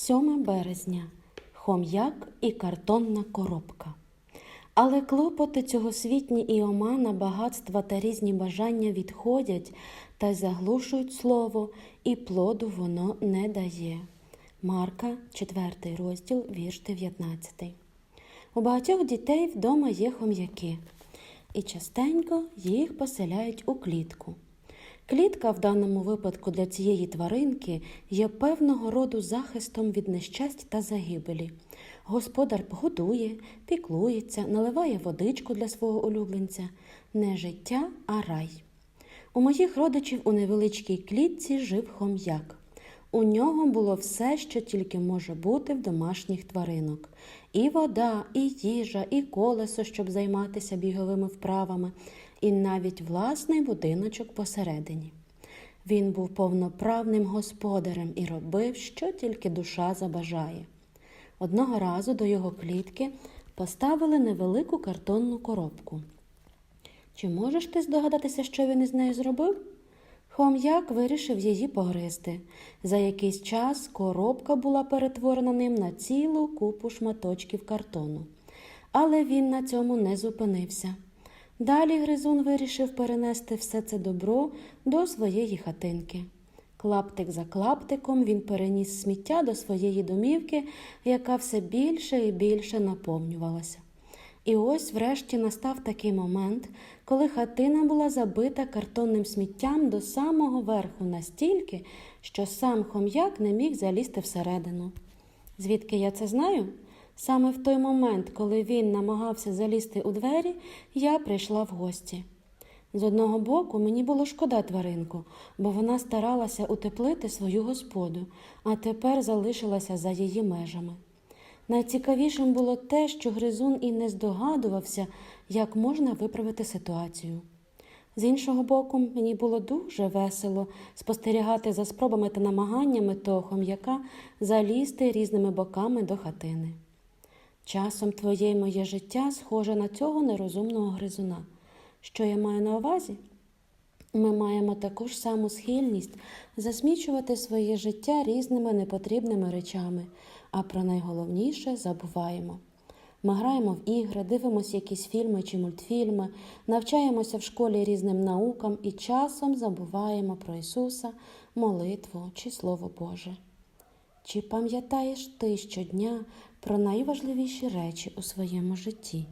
7 березня. Хом'як і картонна коробка. Але клопоти цьогосвітні і омана, багатства та різні бажання відходять та й заглушують слово, і плоду воно не дає. Марка, 4 розділ, вірш 19. У багатьох дітей вдома є хом'яки, і частенько їх поселяють у клітку. Клітка в даному випадку для цієї тваринки є певного роду захистом від нещасть та загибелі. Господар годує, піклується, наливає водичку для свого улюбленця. Не життя, а рай. У моїх родичів у невеличкій клітці жив хом'як. У нього було все, що тільки може бути в домашніх тваринок: і вода, і їжа, і колесо, щоб займатися біговими вправами, і навіть власний будиночок посередині. Він був повноправним господарем і робив, що тільки душа забажає. Одного разу до його клітки поставили невелику картонну коробку. Чи можеш ти здогадатися, що він із нею зробив? Хом'як вирішив її погризти. За якийсь час коробка була перетворена ним на цілу купу шматочків картону. Але він на цьому не зупинився. Далі гризун вирішив перенести все це добро до своєї хатинки. Клаптик за клаптиком він переніс сміття до своєї домівки, яка все більше і більше наповнювалася. І ось врешті настав такий момент, коли хатина була забита картонним сміттям до самого верху настільки, що сам хом'як не міг залізти всередину. Звідки я це знаю? Саме в той момент, коли він намагався залізти у двері, я прийшла в гості. З одного боку, мені було шкода тваринку, бо вона старалася утеплити свою господу, а тепер залишилася за її межами. Найцікавішим було те, що гризун і не здогадувався, як можна виправити ситуацію. З іншого боку, мені було дуже весело спостерігати за спробами та намаганнями того хом'яка залізти різними боками до хатини. Часом твоє й моє життя схоже на цього нерозумного гризуна. Що я маю на увазі? Ми маємо таку ж саму схильність засмічувати своє життя різними непотрібними речами, а про найголовніше забуваємо. Ми граємо в ігри, дивимося якісь фільми чи мультфільми, навчаємося в школі різним наукам і часом забуваємо про Ісуса, молитву чи Слово Боже. Чи пам'ятаєш ти щодня про найважливіші речі у своєму житті?